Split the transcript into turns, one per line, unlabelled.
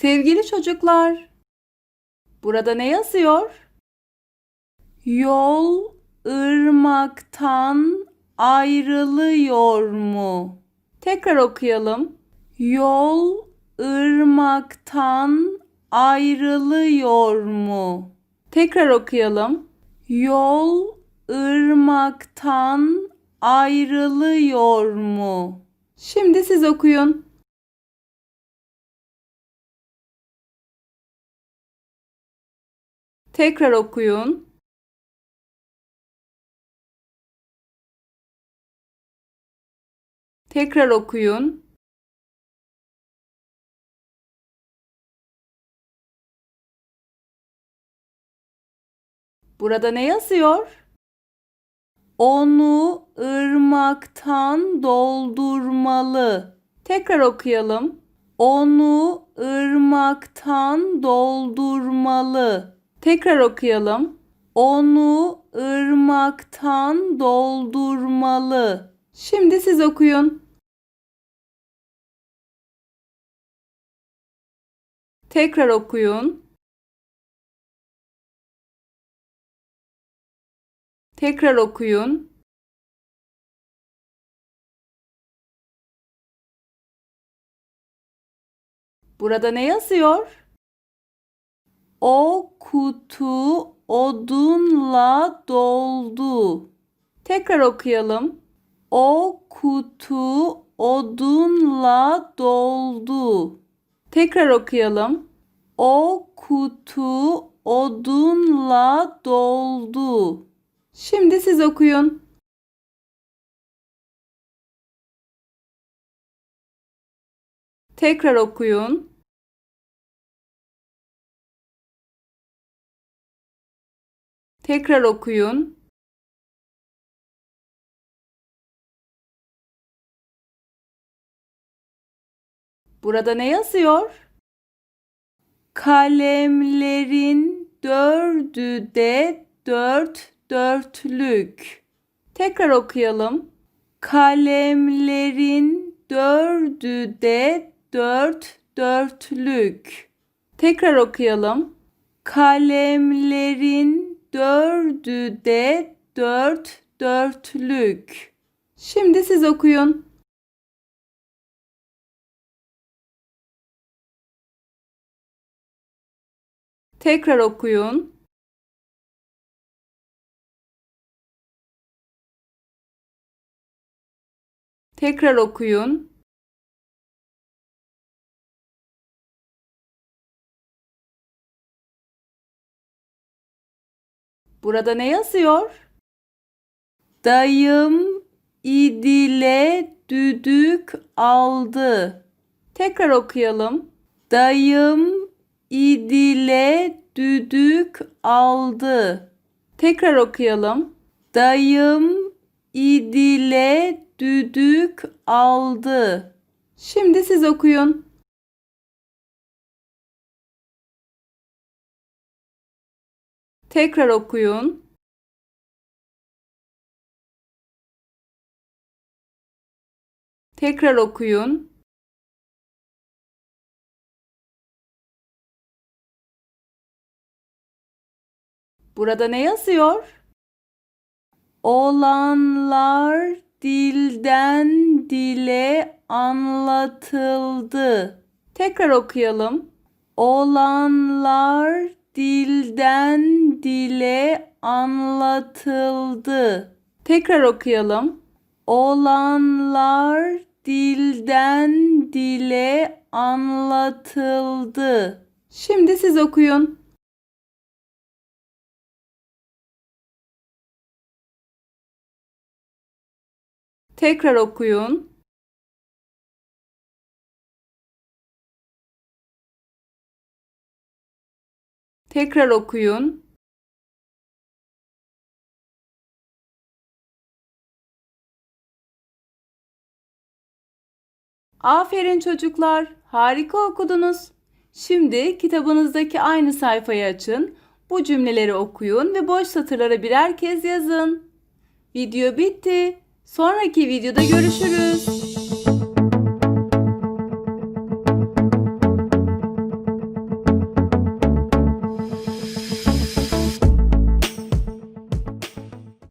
Sevgili çocuklar, burada ne yazıyor? Yol ırmaktan ayrılıyor mu? Tekrar okuyalım. Yol ırmaktan ayrılıyor mu? Tekrar okuyalım. Yol ırmaktan ayrılıyor mu? Şimdi siz okuyun. Tekrar okuyun. Tekrar okuyun. Burada ne yazıyor? Onu ırmaktan doldurmalı. Tekrar okuyalım. Onu ırmaktan doldurmalı. Tekrar okuyalım. Onu ırmaktan doldurmalı. Şimdi siz okuyun. Tekrar okuyun. Tekrar okuyun. Burada ne yazıyor? O kutu odunla doldu. Tekrar okuyalım. O kutu odunla doldu. Tekrar okuyalım. O kutu odunla doldu. Şimdi siz okuyun. Tekrar okuyun. Tekrar okuyun. Burada ne yazıyor? Kalemlerin dördü de dört dörtlük. Tekrar okuyalım. Kalemlerin dördü de dört dörtlük. Tekrar okuyalım. Kalemlerin dördü de dört dörtlük. Şimdi siz okuyun. Tekrar okuyun. Tekrar okuyun. Burada ne yazıyor? Dayım idile düdük aldı. Tekrar okuyalım. Dayım idile düdük aldı. Tekrar okuyalım. Dayım idile düdük aldı. Şimdi siz okuyun. Tekrar okuyun. Tekrar okuyun. Burada ne yazıyor? Olanlar dilden dile anlatıldı. Tekrar okuyalım. Olanlar dilden dile anlatıldı. Tekrar okuyalım. Olanlar dilden dile anlatıldı. Şimdi siz okuyun. Tekrar okuyun. Tekrar okuyun. Aferin çocuklar. Harika okudunuz. Şimdi kitabınızdaki aynı sayfayı açın. Bu cümleleri okuyun ve boş satırlara birer kez yazın. Video bitti. Sonraki videoda görüşürüz.